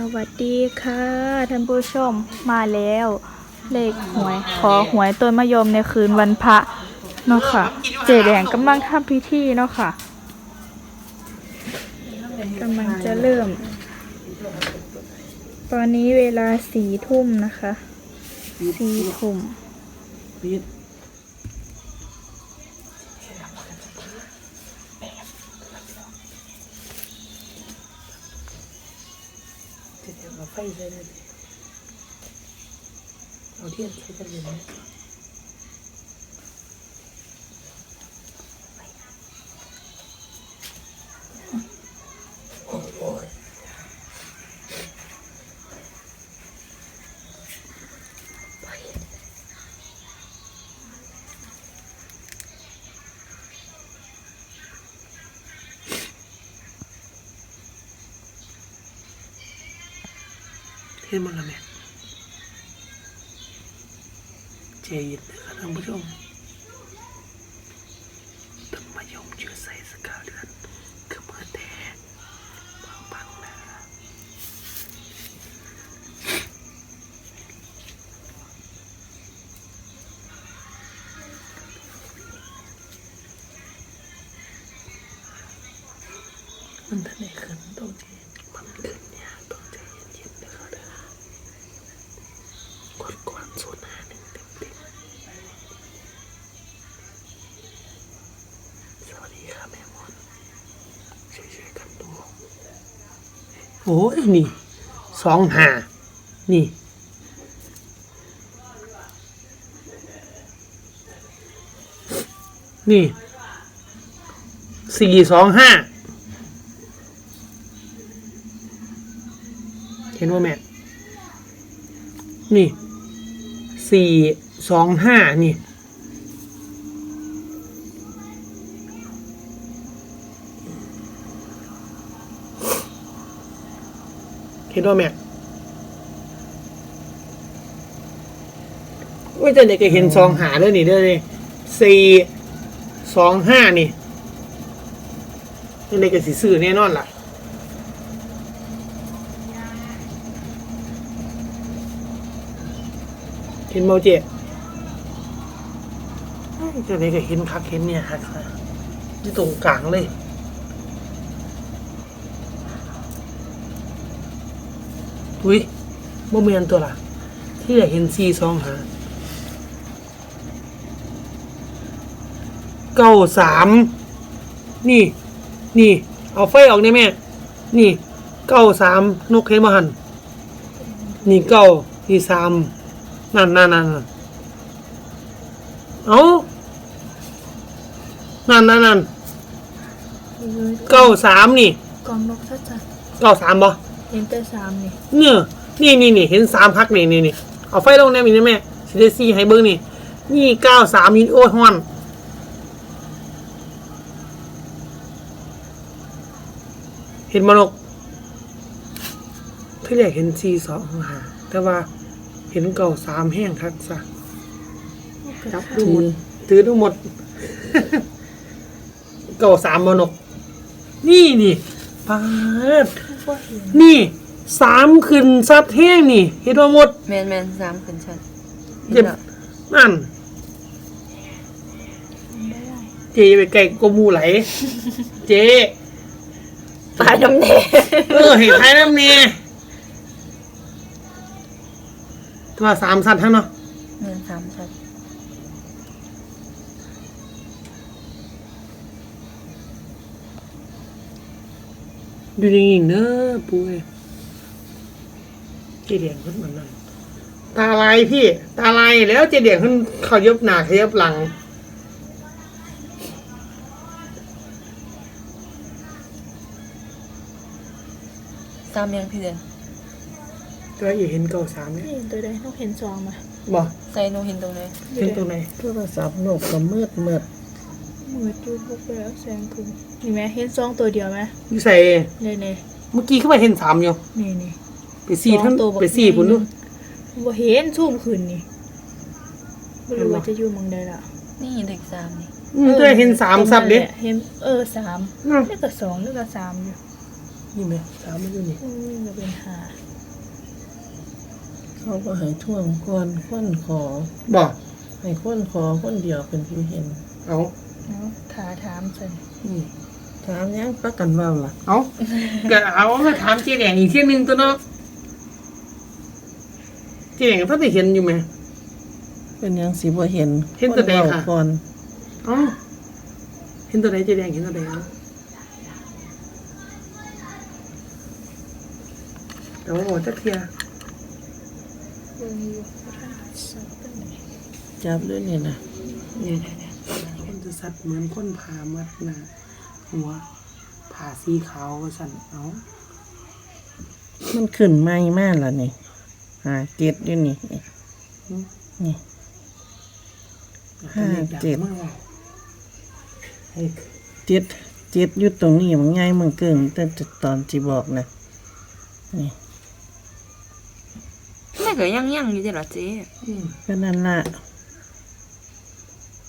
สวัสดีค่ะท่านผู้ชมมาแล้ว เลขหวย ขอหวยต้นมะยมในคืนวันพระเนาะค่ะ เจแดงกำลังทำพิธีเนาะค่ะกำลังจะเริ่ม ตอนนี้เวลาสี่ทุ่มนะคะสี่ทุ่ม ปิดจะเดี๋ยว มาไฟใส่เลยดิเอาเทียนใส่กันเลยนะ อกดกวนโซนหาหนึ่งเต็มเต็มสวัสดีครับแม่มดช่วยๆกันดูโอ้ยนี่สองห้านี่นี่สี่สองห้าเห็นว่าแม่ นี่ สี่สองห้านี่ เห็นว่าแม่ว่าจะเด็กก็เห็นสองหาด้วยนี่เด้วยนี่สี่สองห้านี่เด็กก็สิซื้อแน่นอนล่ะ เห็นโมเจเอ้ยเจะได้ก็เห็นคักเห็นเนี่ยฮักซะที่ตรงกลางเลยอุ้ยบ่เมียนตัวละที่ได้เห็นซีสองหาเก้าสามนี่ นี่ เอาไฟออกได้ไหมนี่เก้าสามนกเห็นมาหันนี่เก้านี่สาม นั่นนั่นนั่นนั่นเอานั่นนั่นนั่นเก้าสามนี่กองนกชัดเก้าสามบ่ๆเห็นแต่สามนี่เนี่ยนี่นี่นี่เห็นสามพักนี่นี่นี่เอาไฟลงแน่มีนะแม่สิได้ซี่ให้เบิ้งนี่ นี่เก้าสามนี่โอ้ยฮ้อนเห็นมนกที่แรกเห็นซีสองหาแต่ว่า เห็นเก้าสามแห้งคักซะจับดูหมดถือทั้งหมด เก่าสามมนก นี่นี่ปาดว่าเห็นนี่สามขึ้นซัดแห้งนี่ เห็นว่าหมดแมนแมนสามขึ้นชัดเจ็บนั่นไม่ได้เจอย่าไปไก่กว่าหมูไหล เจตายน้ำแดงเออเห็นท้ายน้ำเนี่ ยตัวสามสัตว์ทั้งเนาะแมนสามชัดดูอย่างนี้เนอะปุ้ยเจเดียงขึ้นเหมือนนั่นตาลายพี่ ตาลายแล้วเจเดียงขึ้นเขายบหนาเขายบหลังสามยังพี่เดือน ก็อย่าเห็นเก่าสามเนี่ยเห็นตัวใดนกเห็นสองมาบอกใส่หนูเห็นตรงไหนเห็นตรงไหนโทรศัพท์นกก็มืดมืดมือจูบไปแล้วแสงคือนี่ไหมเห็นสองตัวเดียวไหมอยู่ใส่นี่นี่เมื่อกี้เข้าไปเห็นสามอยู่นี่นี่ไปสี่ท่านสองตัวบักไปสี่พุ่นดูบ่เห็นซูมขึ้นนี่ไม่รู้ว่าจะอยู่หมองใดล่ะ นี่เด็กสามนี่อืมตัวเห็นสามซับเด็ตรงนั้นแหละเห็นเออสามอืมนี่ก็สองนี่ก็สามอยู่นี่ไหมสามมันอยู่นี่อืมก็เป็นหา เขาก็ให้ท่วงก่อนคนขอ บอกให้คนขอคนเดียวเป็นผู้เห็น เอาเอาถาถามจันอืมถามยังประกันเว้าล่ะเอาก็เอามาถามเจ๊แดงอีกที่หนึ่งตัวเนาะเจ๊แดงท่านได้เห็นอยู่ไหม เป็นหยังสิบ่เห็นเห็นแต่ใดว้าค่ะ ก่อนเอ๋อเห็นตัวไหนเจ๊แดงเห็นตัวไหนเอาแต่ว่าโอ้จักเทีย จับด้วยนี่นะเนี่ยคนจะสัตว์เหมือนคนผ่ามัดหนะหัวผ่าสีขาวสันเอามันขึ้นใหม่มากล้วนี่หาเจ็ดอยู่นี่นี่ห้าเจ็ดเจ็ดเจ็ดอยู่ตรงนี้มันง่ายมันเกินแต่ตอนที่บอกนะนี่ ก็ยังยังอยู่เด้อล่ะเจ๊อืมก็นั่นละ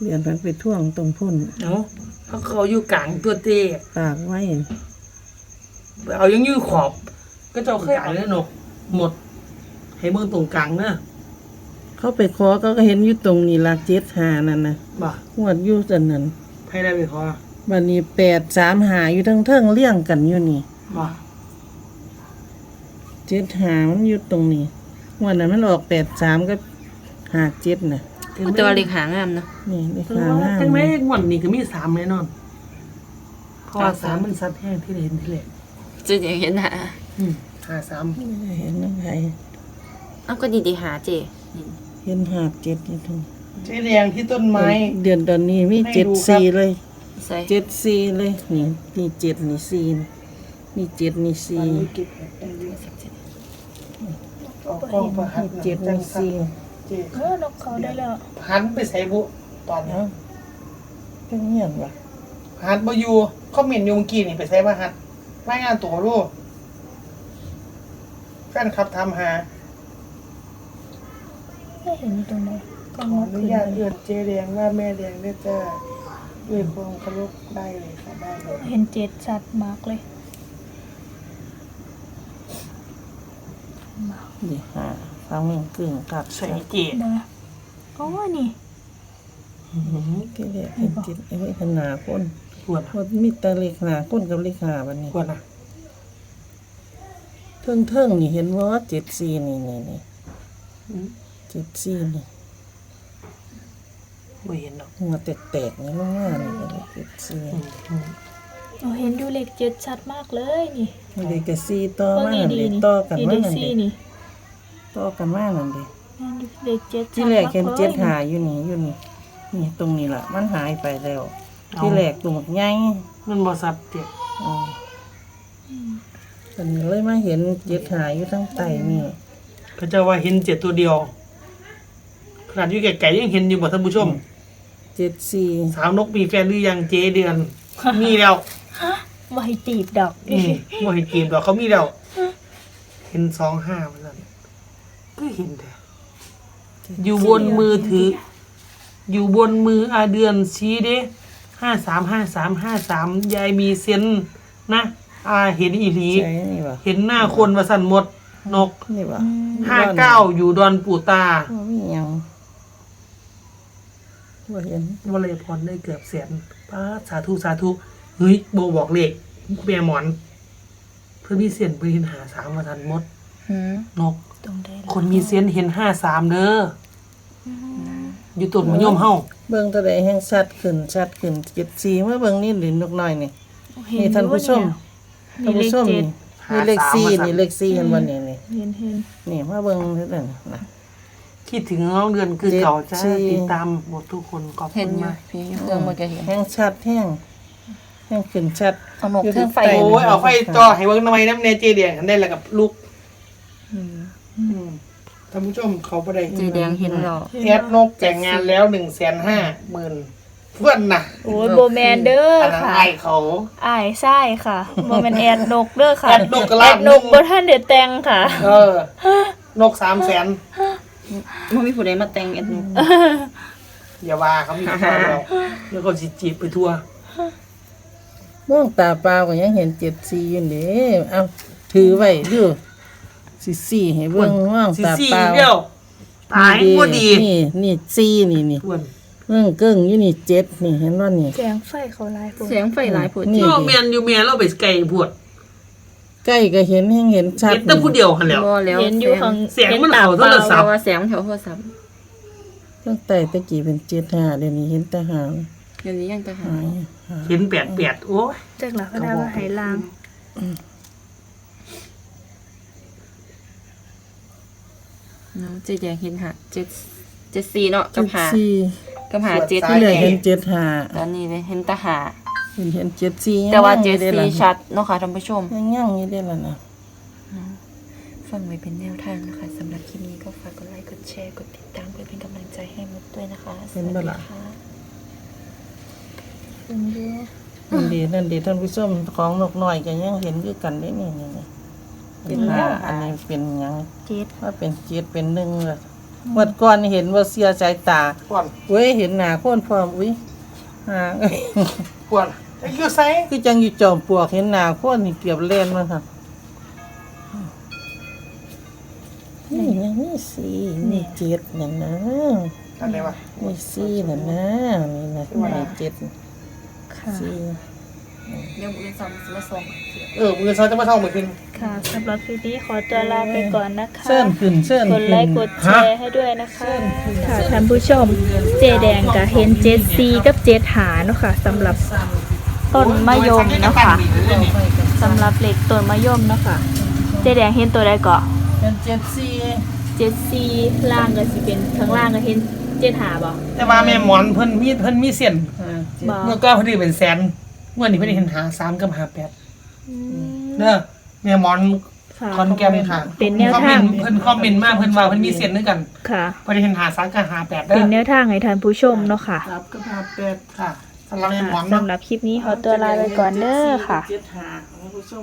เรียนมันไปท่วงตรงพุ่นเอาเขาเขาอยู่กลางตัวเต้ปากไว้เอายังยืดขอบ ก็จะเอาเคยอ่านเลยเนกหมด ให้เบิ่งตรงกลางเนอะเขาไปขอก็เห็นอยู่ตรงนี้ละเจ็ดหานั่นนะบ่าหวดอยู่จันนั้นให้ได้ไปขอวันนี้แปดสามหาอยู่ทั้งเทิงเลี่ยงกันอยู่นี่บ่าเจ็ดหามันอยู่ตรงนี้ วันนั้นมันออกแปดสามก็หาเจ็ดน่ะแต่ว่าเลขหางามเนาะนี่ในถึงข้างหว่าน้าถึงแม้งวดนี้ก็มีสามแน่นอนเพราะว่าสามมันซัดแห้งที่เห็นที่เละเจ๊ยังเห็นหาอืมหาสามไม่ได้เห็นน้ำไผเอ้าก็ดีๆหาเจ๊นี่เห็นหาเจ็ดอยู่ทั้งเจ๊แดงที่ต้นไม้ เดือนตอนนี้มีให้เจ็ดดูครับสี่เลยใส่เจ็ดสี่เลยนี่นี่เจ็ดนี่สี่นี่เจ็ดนี่สี่อันนี้ เก็บได้เยอะเอากล้องมาหันนี่เจ็ดนี่สี่เจ๊เออนกเขาได้แล้วหันไปใส่บุตอนนี้เอ้าก็เงียบว่ะหันมาอยู่คอมเมนต์อยู่เมื่อกี้นี่ไปใส่มาหัดรายงานตัวรูกแฟนคลับทำหาไม่เห็นอยู่ตรงไหนก็ขงอดอนุขึ้นญาตเลเอื้ยอนเจแดงว่าแม่แดงได้จ้าด้วยความเคารพได้เลยค่ะได้เลย เห็นเจ็ดชัดมากเลย นี่หาฟังมึงกึ่งกัดใส่เจนะโอ้ยนี่ก็เรียกเป็นเจ็ดไอ้ไว้ขนาคนปวดพอมีแตาเลขหาคนกับเลขหาบันนี้ปวดนะเทิงเทิงๆนี่เห็นว่าเจ็ดสี่นี่นี่นี่เจ็ดสี่นี่ไม่เห็นหรอกหัวแตกๆนี่ลงมานี่ก็เลยเจ็ดสี่ อืมอืมโอ้เห็นดูเลขเจ็ดชัดมากเลยนี่มันเลยกระซีต่อเบิ่งมานั่นดีเด็ๆนี่ต่อกันดีมาดีนั่นซี่เด็นี่ต่อกันมานั่นเด็เห็นดูเลขเจ็ดที่ชัดแรมากกเห็นเลยเจ็ดหาอยู่นี่อยู่นี่นี่ตรงนี้ล่ะ มันหายไปแล้ว ที่แรกตรงบักใหญ่มันบอสับเจ็บอืมตอนนี้เลยมาเห็นเจ็ดหาอยู่ทั้งไตนี่เขาจะว่าเห็นเจ็ดตัวเดียวขนาดอยู่ไกลๆยังเห็นอยู่บ่ท่านผู้ชมเจ็ดสี่สาวนกมีแฟนหรือยังเจเดือน มีแล้ว ไวตีบดอกอืมบ่เห็นเกมดอกเขามีแล้วเห็นสองห้ามันนั่นก็เห็นแต่อยู่บนมือถือ อยู่บนมืออาเดือนชี้เด้ห้าสามห้าสามห้าสามยายมีเซนส์นะอาเห็นอีหลีใช่นี่วะเห็นหน้าคนมาสั่นหมดนกนี่วะห้าเก้าอยู่ดอนปู่ตาว่ามีหยังว่าเห็นวลัยพรได้เกือบแสนป้าดสาธุสาธุ เฮ้ยโบบอกเลขแม่หมอน เพื่อมีเสียนไปเห็นหาสามมาทันหมดหืมนก ตรงได้คนมีเซนส์เห็นห้าสามเด้อออยู่ต้นมะยมเฮาเบิ่งตัวใดแห้งชัดขึ้นชัดขึ้นเจ็ดสี่เมื่อเบิ่งนี่หลินนกน้อยนี่นี่ท่านผู้ชมท่านมีเลผู้ขชมเจ็ดนี่นี่เลขสี่นี่เลขสี่เห็นวันนี้นี่เห็นเห็นนี่มาเบิ่งเท่านั้นนะคิดถึงน้องเดือนคือเก่าจ้าเจ็ดสี่ติดตามหมดทุกคนขอบเห็คุนณอยู่มากพี่อยู่เครื่องมันก็เห็นแห้งชัดแห้ง แห้งขึ้นชัดเอานกเครื่องไฟ โอ้ยเอาไฟจอให้เบิ่งทำไมน้ำเนเจเดียงกันได้แล้วกับลูกอืมท่านผู้ชมเขาบ่ได้เจ๊แดงเห็นแล้วแอดนกแต่งงานแล้วหนึ่งแสนห้าหมื่นเพื่อนน่ะโอ้ยโบแมนเด้ออันนั้นค่ะไอเขาอายใช่ค่ะโบแมนแอดนกเด้อค่ะแอดนกกระลาแอบดนกนุ่มบนท่านเดือดแตงค่ะ เออ นกสามแสนมันมีผู้ใดมาแต่งเอ็ดนกอย่าว่าเขามีข้าวแล้วแล้วก็จิจีบไปทั่ว มองตาเปล่าก็ยังเห็นเจ็ดสี่อยู่นี่เอาถือไว้ดูสิสี่ให้เบิ่งว่างสิตาสี่เปล่าเดียวตายบ่ดี นี่นี่สี่นี่นี่อ้วนเบิ่งเกิ้งอยู่นี่เจ็ดนี่เห็นว่านี่ แสงไฟเขาลายปเสียงไฟหลายผุดนี่โยแมนอยู่แมนเราไปไกลปวดใกล้ก็เห็นแห้งเห็นชัดเห็นแต่ผู้เดียวหันแหล้ว บ่แล้วเห็นอยู่ข้างเสียงมันเข้าโทรศัพท์เพราะว่าแสงแถวโทรศัพท์ ตั้งแต่ตะกี้เป็นเจ็ดห้าเดี๋ยวนี้เห็นแตาหาง เดี๋ยวนี้ยังจะหาเห็นแปดแปดโอ้ยจากหลักก็ได้ว่าไหลางเนาะเจ๊แดงเห็นหาเจ็ดเจ็ดสี่เนาะกับหาสี่กับหาเจ็ดที่เหลือเห็นเจ็ดห้าตอนนี้เลยเห็นแตาหา เห็นเห็นเจ็ดสี่แต่ว่าเจ็ดยังสี่ยังชัดเนาะค่ะท่านผู้ชม ยังยังนี่ได้แล้วนะ ฟังไว้เป็นแนวทางนะคะสำหรับคลิปนี้ก็ฝากกดไลค์กดแชร์กดติดตามเพื่อเป็นกำลังใจให้มุกด้วยนะคะสวัสดีค่ะ นั่นดีนั่นดีท่านผู้ชมของนกน้อยก็ยังเห็นคือกันได้นี่นี่นี่เห็นห้าอันนี้เป็นหยังเจ็ดว่าเป็นเจ็ดเป็นหนึ่งเลยวัดก่อนเห็นว่าเสียใจตาปวดเว้ยเห็นหน้าคนพร้อมอุ้ยหาปวดไอ้ยูไซคือจังอยู่จอมปลวกเห็นหน้าคนนี่เกือบเล่นมาค่ะนี่นะนี่สี่นี่เจ็ดนั่นนะอะไรวะนี่สี่นั่นนะนี่นะนี่เจ็ด ค่ะ สี่เดี๋ยวบุญซ้ำมาส่งเออมือซ้ายจะมาเท่าเหมือนกัน ค่ะสำหรับคลิปนี้ขอตัวลาไปก่อนนะคะ เส้นขึ้นเส้นกขึ้ดนไลค์กดแชร์ให้ด้วยนะคะ ค่ะท่านผู้ชม เจแดงกับเห็นเจ็ดซีกับเจ็ดหาเนาะค่ะสำหรับต้นมะยมเนาะค่ะสำหรับเหล็กต้นมะยมเนาะค่ะ เจแดงเห็นตัวใดก่อเป็นเจ็ดสี่เจ็ดซีล่างก็สิเป็นข้างล่างก็เห็น เจ็ดหาบ่แต่ว่าแม่หมอนเพิ่นมีเพิ่นมีเสียนห้าเจ็ดบ่เมื่อก็เพิ่นได้เป็นแสนเมื่อนี้เพิ่นได้เห็นหาสามกับหาแปดเด้อแม่หมอนค่ะคอนแกมค่ะเป็นแนวทาง เพิ่นคอมเมนต์มาเพิ่นว่าเพิ่นมีเสียนด้วยกันค่ะ เพิ่นได้เห็นหาสามกับหาแปดเด้เป็อนแนวทางให้ท่านผู้ชมเนาะค่ะครับก็พาแปดค่ะสำหรับแม่หมอนสำเนาะหรับคลิปนี้ขอตัวลาไปก่อนเด้อค่ะ เจ็ดห้าท่านผู้ชม